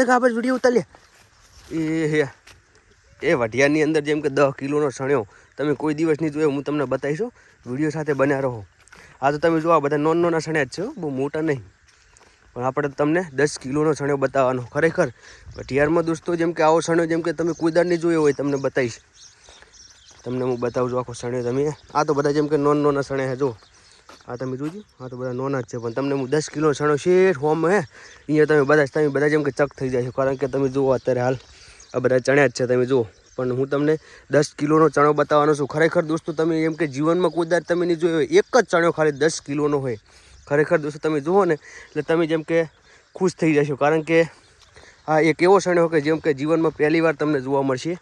આપણે વીડિયો ઉતારીએ એ હે. એ વઢિયાની અંદર જેમ કે દસ કિલોનો સણ્યો તમે કોઈ દિવસ નહીં જોયો, હું તમને બતાવીશું વીડિયો સાથે બન્યા રહો. આ તો તમે જો આ બધા નોન નોના સણ્યા જ છે બહુ મોટા નહીં. પણ આપણે તમને દસ કિલોનો સણ્યો બતાવવાનો, ખરેખર. વઢિયારમાં દોસ્તો, જેમ કે આવો સણ્યો જેમ કે તમે કોઈ નહીં જોયો હોય, તમને બતાવીશ. તમને હું બતાવું છું, આખો સણ્યો તમે. આ તો બધા જેમ કે નોન નોના સણ્યા જો આ તમે જોજો. હા તો બધા નોના જ છે, પણ તમને હું દસ કિલો છણો શેઠ હોમ હે? અહીંયા તમે બધા તમે બધા જેમ કે ચક થઈ જાય છે, કારણ કે તમે જુઓ અત્યારે હાલ, આ બધા ચણ્યા જ છે, તમે જુઓ. પણ હું તમને દસ કિલોનો ચણો બતાવવાનો છું. ખરેખર દોસ્તો, તમે એમ કે જીવનમાં કુદરત તમે નહીં જોયો એક જ ચણો ખાલી દસ કિલોનો હોય. ખરેખર દોસ્તો, તમે જુઓ ને, એટલે તમે જેમ કે ખુશ થઈ જશો, કારણ કે આ એક એવો ચણ્યો કે જેમ કે જીવનમાં પહેલી વાર તમને જોવા મળશે.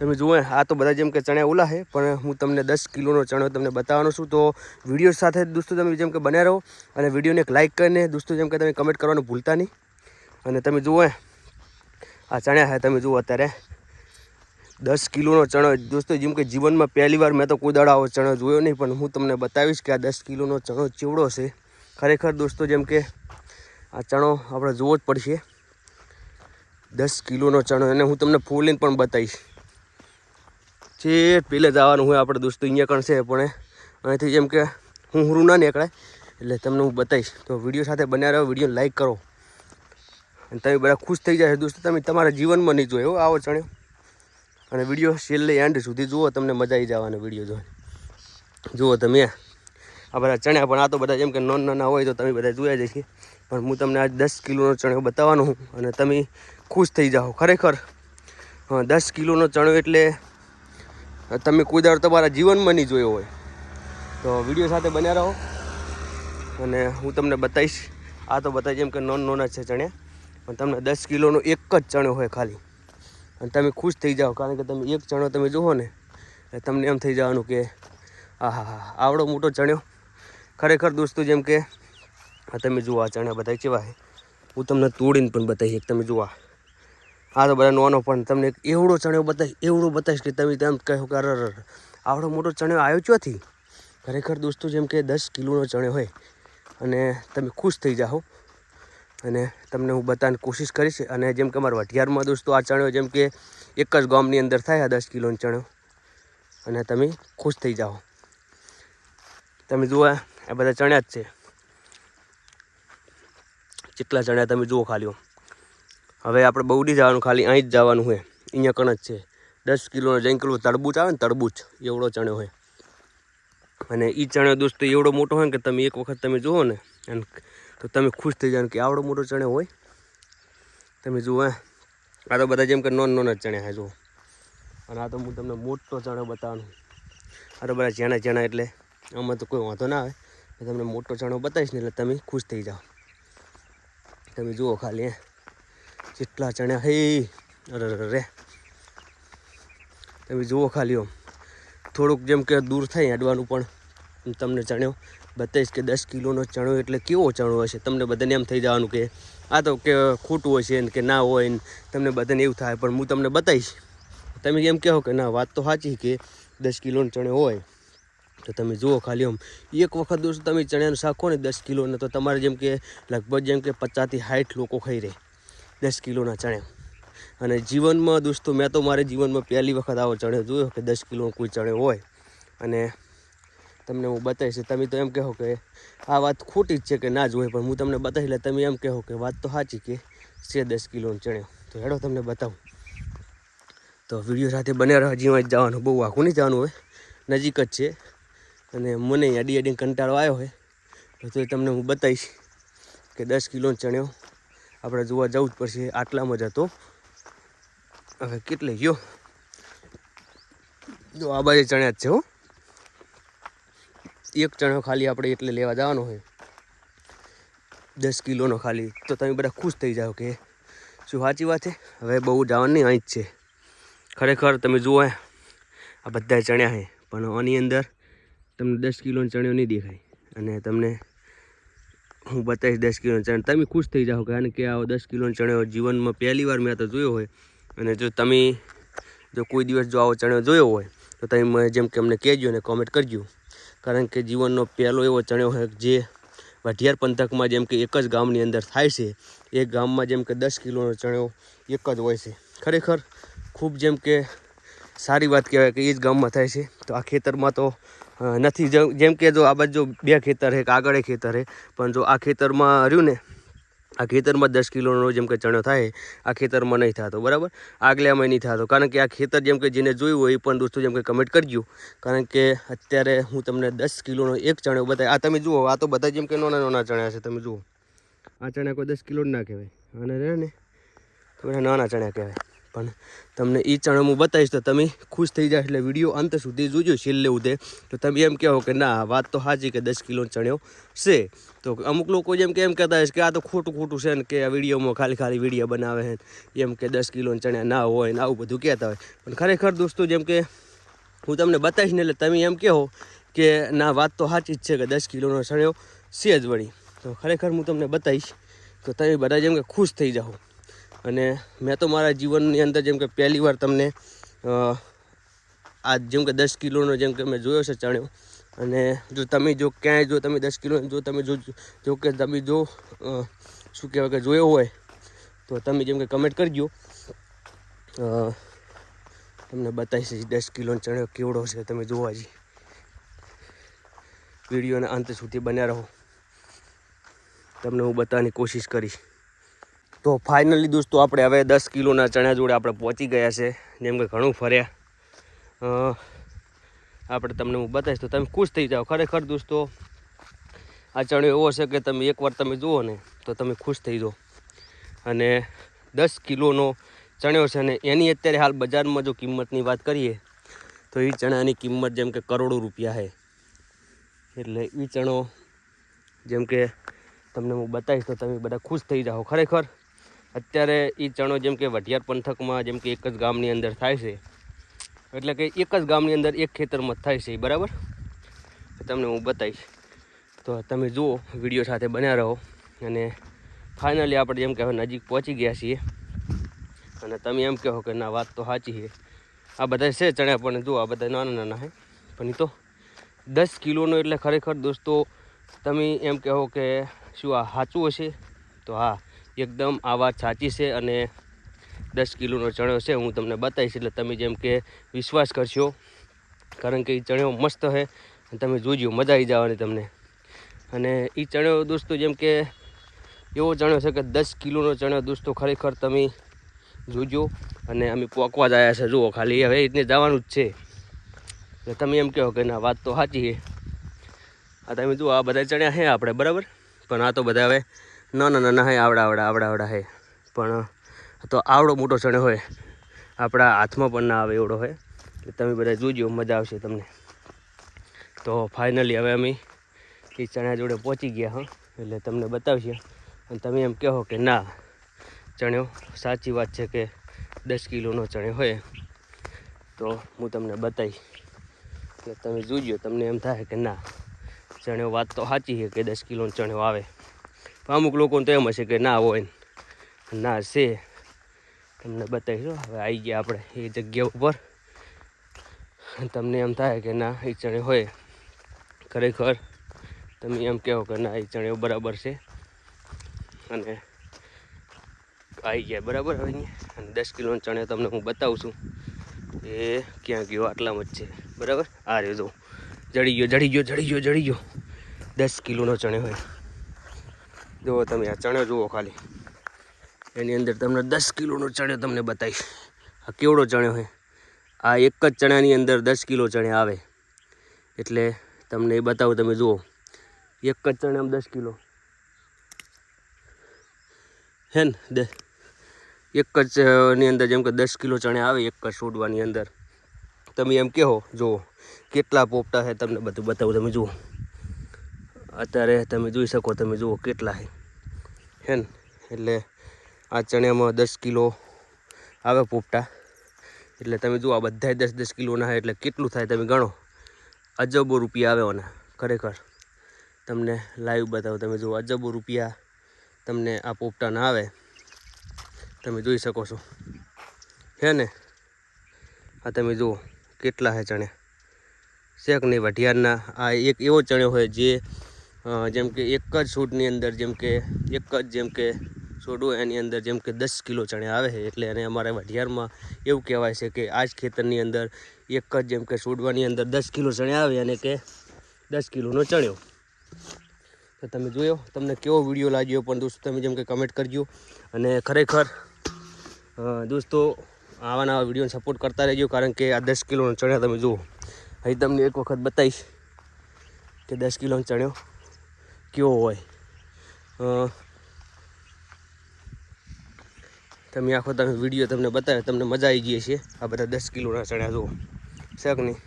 તમે જુઓ, આ તો બધા જેમ કે ચણ્યા ઓલા છે, પણ હું તમને દસ કિલોનો ચણો તમને બતાવવાનો છું. તો વીડિયો સાથે દોસ્તો તમે જેમ કે બન્યા રહો અને વિડીયોને એક લાઇક કરીને દોસ્તો જેમ કે તમે કમેન્ટ કરવાનું ભૂલતા નહીં. અને તમે જુઓ, આ ચણ્યા છે, તમે જુઓ અત્યારે. દસ કિલોનો ચણો, દોસ્તો જેમ કે જીવનમાં પહેલી વાર મેં તો કોઈ દાડો ચણો જોયો નહીં, પણ હું તમને બતાવીશ કે આ દસ કિલોનો ચણો ચેવડો છે. ખરેખર દોસ્તો જેમ કે આ ચણો આપણે જોવો જ પડશે. દસ કિલોનો ચણો, અને હું તમને ફોલીને પણ બતાવીશ. છે પેલે જવાનું હોય આપણે દોસ્તો અહીંયા કણ છે પણ અહીંથી જેમ કે હું હુરું ના નીકળાય, એટલે તમને હું બતાવીશ. તો વીડિયો સાથે બન્યા રહ્યો વીડિયો લાઈક કરો. અને તમે બધા ખુશ થઈ જાય દોસ્તો, તમે તમારા જીવનમાં નહીં જોયો આવો ચણ્યો. અને વીડિયો છેલ્લે એન્ડ સુધી જુઓ, તમને મજા આવી જવાનો વીડિયો જોઈને જુઓ તમે આ. બધા ચણ્યા પણ આ તો બધા જેમ કે નોન નાના હોય તો તમે બધા જોયા જશે પણ હું તમને આજ દસ કિલોનો ચણ્યો બતાવવાનો હું. અને તમે ખુશ થઈ જાઓ, ખરેખર. દસ કિલોનો ચણ્યો એટલે તમે કોઈ તમારા જીવનમાં નહીં જોયો હોય. તો વીડિયો સાથે બન્યા રહો. અને હું તમને બતાવીશ આ તો બતાવીશ એમ કે નોન નોના છે ચણ્યા. પણ તમને દસ કિલોનો એક જ ચણો હોય ખાલી. અને તમે ખુશ થઈ જાઓ, કારણ કે તમે એક ચણો તમે જુઓ ને તમને એમ થઈ જવાનું કે આ હા હા, આવડો મોટો ચણ્યો. ખરેખર દોસ્તો જેમ કે તમે જુઓ આ ચણા બધા ચેવા હું તમને તોડીને પણ બતાવીશ તમે જુઓ આ. તો બધા નોનો પણ તમને એવડો ચણ્યો બતાવીશ, એવડો બતાવીશ કે તમે તેમ કહો કે અરે આવડો મોટો ચણ્યો આવ્યો ચોથી ખરેખર દોસ્તો, જેમ કે દસ કિલોનો ચણ્યો હોય અને તમે ખુશ થઈ જાઓ. અને તમને હું બતાવવાની કોશિશ કરીશ અને જેમ કે અમારા વઢિયારમાં દોસ્તો આ ચણ્યો જેમ કે એક જ ગામની અંદર થાય આ દસ કિલોનો ચણ્યો. અને તમે ખુશ થઈ જાઓ. તમે જુઓ, આ બધા ચણ્યા જ છે. કેટલા ચણ્યા તમે જુઓ ખાલી હવે આપણે બહુડી જવાનું, ખાલી અહીં જ જવાનું હોય. અહીંયા કણ જ છે. દસ કિલોનો જઈને કિલો તરબૂચ આવે ને તરબૂચ એવડો ચણ્યો હોય. અને એ ચણ્યો દોસ્તો એવડો મોટો હોય ને કે તમે એક વખત તમે જુઓ ને અને તો તમે ખુશ થઈ જાઓ કે આવડો મોટો ચણ્યો હોય. તમે જુઓ, હે. આ તો બધા જેમ કે નોન નોન જ ચણ્યા છે જુઓ. અને આ તો હું તમને મોટો ચણ્યો બતાવવાનું આ તો બધા ચણા ચણા એટલે આમાં તો કોઈ વાંધો ના આવે. તમને મોટો ચણો બતાવીશ ને એટલે તમે ખુશ થઈ જાઓ. તમે જુઓ ખાલી, હે. કેટલા ચણ્યા હે અરે રે તમે જુઓ ખાલી થોડુંક જેમ કે દૂર થાય અડવાનું પણ. તમને ચણ્યો, બતાવીશ કે દસ કિલોનો ચણો એટલે કેવો ચણો હશે? તમને બધાને એમ થઈ જવાનું કે આ તો કે ખોટું હશે ને કે ના હોય ને તમને બધાને એવું થાય, પણ હું તમને બતાવીશ. તમે એમ કહો કે ના, વાત તો સાચી કે દસ કિલોનો ચણો હોય. તો તમે જુઓ ખાલી આમ. એક વખત દોસ્તો તમે ચણ્યાનું શાખો ને દસ કિલોને તો તમારે જેમ કે લગભગ જેમ કે પચાસથી સાઠ લોકો ખાઈ રહે. દસ કિલોના ચણ્યા. અને જીવનમાં દોસ્તો, મેં તો મારે જીવનમાં પહેલી વખત આવો ચણ્યો જોયો કે દસ કિલો કોઈ ચણ્યો હોય. અને તમને હું બતાવીશ, તમે તો એમ કહો કે આ વાત ખોટી જ છે કે ના જ હોય, પણ હું તમને બતાવીશ, એટલે તમે એમ કહો કે વાત તો સાચી કે છે દસ કિલોનો ચણ્યો. તો હેડો તમને બતાવું. તો વીડિયો સાથે બને રહો જ જવાનું, બહુ આખું નહીં જવાનું હોય. નજીક જ છે. અને મને અડી અડીને કંટાળો આવ્યો હોય. તો તમને હું બતાવીશ કે દસ કિલોનો ચણ્યો આપણે જોવા જવું જ પડશે આટલામાં જ હતો. હવે કેટલે ગયો? જો આ બાજુ ચણ્યા જ છે હો. એક ચણો ખાલી આપણે એટલે લેવા જવાનો હોય. દસ કિલોનો ખાલી. તો તમે બધા ખુશ થઈ જાઓ કે શું સાચી વાત છે? હવે બહુ જવાનું નહીં, અહીં જ છે. ખરેખર તમે જુઓ આ બધા ચણ્યા છે પણ આની અંદર તમને દસ કિલોનો ચણ્યો નહીં દેખાય. અને તમને હું બતાવીશ દસ કિલોનો ચણ. તમે ખુશ થઈ જાઓ કારણ કે આવો દસ કિલોનો ચણ્યો જીવનમાં પહેલી વાર મેં તો જોયો હોય. અને જો તમે જો કોઈ દિવસ જો આવો ચણ્યો જોયો હોય, તો તમે જેમ કે અમને કહેજો અને કોમેન્ટ કરજો. કારણ કે જીવનનો પહેલો એવો ચણ્યો હોય જે વઢિયાર પંથકમાં જેમ કે એક જ ગામની અંદર થાય છે, એ ગામમાં જેમ કે દસ કિલોનો ચણ્યો એક જ હોય છે. ખરેખર ખૂબ જેમ કે સારી વાત કહેવાય કે એ જ ગામમાં થાય છે. તો આ ખેતરમાં તો નથી. જેમ- કે જો આ બાજુ બે ખેતર છે આગળ ખેતર છે. પણ જો આ ખેતરમાં રહ્યું ને, આ ખેતરમાં દસ કિલોનો જેમ કે ચણો થાય, આ ખેતરમાં નહીં થતો, બરાબર? આગલામાં નહીં થતો. કારણ કે આ ખેતર જેમ કે જેને જોયું હોય એ પણ દોસ્તો જેમ કે કમેન્ટ કરજો. કારણ કે અત્યારે હું તમને દસ કિલોનો એક ચણો બતાવી, આ તમે જુઓ, આ તો બધા જેમ કે નાના નાના ચણ્યા છે, તમે જુઓ. આ ચણા કોઈ દસ કિલો ના કહેવાય. અને રહે ને નાના ચણા કહેવાય. પણ તમને એ ચણા હું બતાવીશ તો તમે ખુશ થઈ જાય એટલે વીડિયો અંત સુધી જોજો છેલ્લે ઉદે તો. તમે એમ કહો કે ના વાત તો સાચી કે દસ કિલો ચણ્યો છે. તો અમુક લોકો જેમ કે એમ કહેતા હશે કે આ તો ખોટું ખોટું છે ને કે આ વિડીયોમાં ખાલી ખાલી વીડિયો બનાવે છે. એમ કે દસ કિલો ચણ્યા ના હોય ને આવું બધું કહેતા હોય. પણ ખરેખર દોસ્તો જેમ કે હું તમને બતાવીશ ને એટલે તમે એમ કહો કે ના, વાત તો સાચી જ છે કે દસ કિલોનો ચણ્યો છે જ વળી. તો ખરેખર હું તમને બતાવીશ તો તમે બધા જેમ કે ખુશ થઈ જાઓ. અને મેં તો મારા જીવનની અંદર જેમ કે પહેલી વાર તમને આ જેમ કે દસ કિલોનો જેમ કે મેં જોયો છે ચણ્યો. અને જો તમે જો ક્યાંય જો તમે દસ કિલો, જો તમે જો જો કે તમે જો શું કહેવાય કે જોયો હોય, તો તમે જેમ કે કમેન્ટ કરજો. તમને બતાવીશ દસ કિલોનો ચણ્યો કેવડો છે તમે જોવા જઈ. વિડીયોને અંત સુધી બન્યા રહો. તમને હું બતાવવાની કોશિશ કરીશ. તો ફાઇનલી દોસ્તો આપણે હવે દસ કિલોના ચણા જોડે આપણે પહોંચી ગયા છે જેમ કે ઘણું ફર્યા. આપણે તમને હું બતાવીશ તો તમે ખુશ થઈ જાઓ. ખરેખર દોસ્તો, આ ચણ્યો એવો છે કે તમે એકવાર તમે જુઓ ને તો તમે ખુશ થઈ જાઓ. અને દસ કિલોનો ચણ્યો છે અને એની અત્યારે હાલ બજારમાં જો કિંમતની વાત કરીએ, તો એ ચણાની કિંમત જેમ કે કરોડો રૂપિયા છે એટલે એ ચણો જેમ કે તમને હું બતાવીશ તો તમે બધા ખુશ થઈ જાઓ. ખરેખર અત્યારે એ ચણો જેમ કે વઢિયાર પંથકમાં જેમ કે એક જ ગામની અંદર થાય છે, એટલે કે એક જ ગામની અંદર એક ખેતરમાં થાય છે બરાબર? તમને હું બતાવીશ. તો તમે જુઓ, વીડિયો સાથે બન્યા રહો. અને ફાઇનલી આપણે જેમ કે હવે નજીક પહોંચી ગયા છીએ. અને તમે એમ કહો કે ના, વાત તો સાચી છે. આ બધા છે ચણ્યા પણ જુઓ, આ બધા નાના નાના છે. પણ એ તો દસ કિલોનો એટલે ખરેખર દોસ્તો, તમે એમ કહો કે શું આ સાચું હશે? તો હા. એકદમ આ વાત સાચી છે અને દસ કિલોનો ચણ્યો છે, હું તમને બતાવીશ. એટલે તમે જેમ કે વિશ્વાસ કરશો, કારણ કે એ ચણ્યો મસ્ત છે. તમે જોજો, મજા આવી જવાની તમને. અને એ ચણ્યો દોસ્તો, જેમ કે એવો ચણ્યો છે કે દસ કિલોનો ચણ્યો દોસ્તો, ખરેખર તમે જોજો. અને અમે પોકવા જ આવ્યા છે, જુઓ, ખાલી હવે રીતને જવાનું જ છે. એટલે તમે એમ કહો કે ના, વાત તો સાચી છે. આ તમે જુઓ, આ બધા ચણ્યા છે આપણે, બરાબર? પણ આ તો બધા હવે નાના ના હે, આવડા આવડા આવડા આવડા, હે. પણ તો આવડો મોટો ચણે હોય. આપણા હાથમાં પણ ના આવે એવડો હોય એટલે તમે બધા જોજો, મજા આવશે તમને. તો ફાઇનલી હવે અમે એ ચણા જોડે પહોંચી ગયા, હા. એટલે તમને બતાવશે. અને તમે એમ કહો કે ના, ચણ્યો, સાચી વાત છે કે દસ કિલોનો ચણ્યો હોય. તો હું તમને બતાવીશ કે તમે જોજો, તમને એમ થાય કે ના, ચણ્યો વાત તો સાચી છે કે દસ કિલોનો ચણ્યો આવે. અમુક લોકોને તો એમ હશે કે ના હોય ના. છે. તમને બતાવીશું. હવે આવી ગયા આપણે એ જગ્યા ઉપર. તમને એમ થાય કે ના, એ ચણે હોય. ખરેખર તમે એમ કહો કે ના, એ ચણ્યો બરાબર છે. અને આવી ગયા બરાબર હવે અહીંયા. અને દસ કિલોનો ચણ્યો તમને હું બતાવું છું એ ક્યાં ગયો આટલામાં જ છે. બરાબર? આ રહ્યો જો. જડી ગયો જડી ગયો જડી ગયો જડી ગયો. દસ કિલોનો ચણ્યો હોય. જુઓ તમે આ ચણ્યો જુઓ ખાલી. એની અંદર તમને દસ કિલોનો ચણ્યો તમને બતાવીશ. આ કેવડો ચણ્યો છે આ એક જ ચણાની અંદર દસ કિલો ચણે આવે. એટલે તમને એ બતાવું, તમે જુઓ. એક જ ચણામાં દસ કિલો. હે ને એક જ ની અંદર જેમ કે દસ કિલો ચણે આવે, એક જ છોડવાની અંદર. તમે એમ કહો, જુઓ. કેટલા પોપટા છે તમને બધું બતાવું, તમે જુઓ. અત્યારે તમે જોઈ શકો, તમે જુઓ કેટલા છે. હે ને? એટલે આ ચણિયામાં દસ કિલો આવે પોપટા. એટલે તમે જુઓ, આ બધાય દસ દસ કિલોના હોય એટલે કેટલું થાય તમે ગણો. અજબો રૂપિયા આવે ઓના, ખરેખર. તમને લાઈવ બતાવો, તમે જુઓ, અજબો રૂપિયા તમને આ પોપટાના આવે. તમે જોઈ શકો છો. હે ને? આ તમે જુઓ, કેટલા છે ચણે શેક નહીં, વઢિયારના, આ એક એવો ચણ્યો હોય જે જેમ કે એક જ છૂટની અંદર જેમ કે, એક જ જેમ કે છોડવો એની અંદર જેમ કે દસ કિલો ચણા આવે છે, એટલે એને અમારા વઢિયારમાં એવું કહેવાય છે કે આ જ ખેતરની અંદર એક જ જેમ કે છોડવાની અંદર દસ કિલો ચણા આવે અને કે દસ કિલોનો ચણ્યો. તો તમે જોયો, તમને કેવો વીડિયો લાગ્યો પણ દોસ્તો તમે જેમ કે કમેન્ટ કરજો. અને ખરેખર દોસ્તો આવા નવા વિડીયોને સપોર્ટ કરતા રહેજો કારણ કે આ દસ કિલોનો ચણ્યા તમે જુઓ. અહીં તમને એક વખત બતાવીશ કે દસ કિલોનો ચણ્યો કેવો હોય. તમે આખો તમે વીડિયો તમને બતાવે, તમને મજા આવી ગઈ છે આ બધા દસ કિલોના ચણા જુઓ. શક નહીં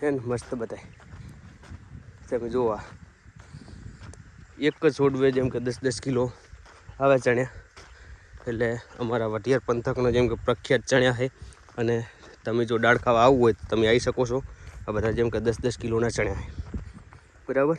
હે ને, મસ્ત બતાય. તમે જુઓ આ. એક જ છોડવે જેમ કે દસ દસ કિલો આવે ચણ્યા. એટલે અમારા વઢિયાર પંથકનો જેમ કે પ્રખ્યાત ચણ્યા છે. અને તમે જો દાળ ખાવા આવવું હોય તો તમે આવી શકો છો. આ બધા જેમ કે દસ દસ કિલોના ચણ્યા બરાબર?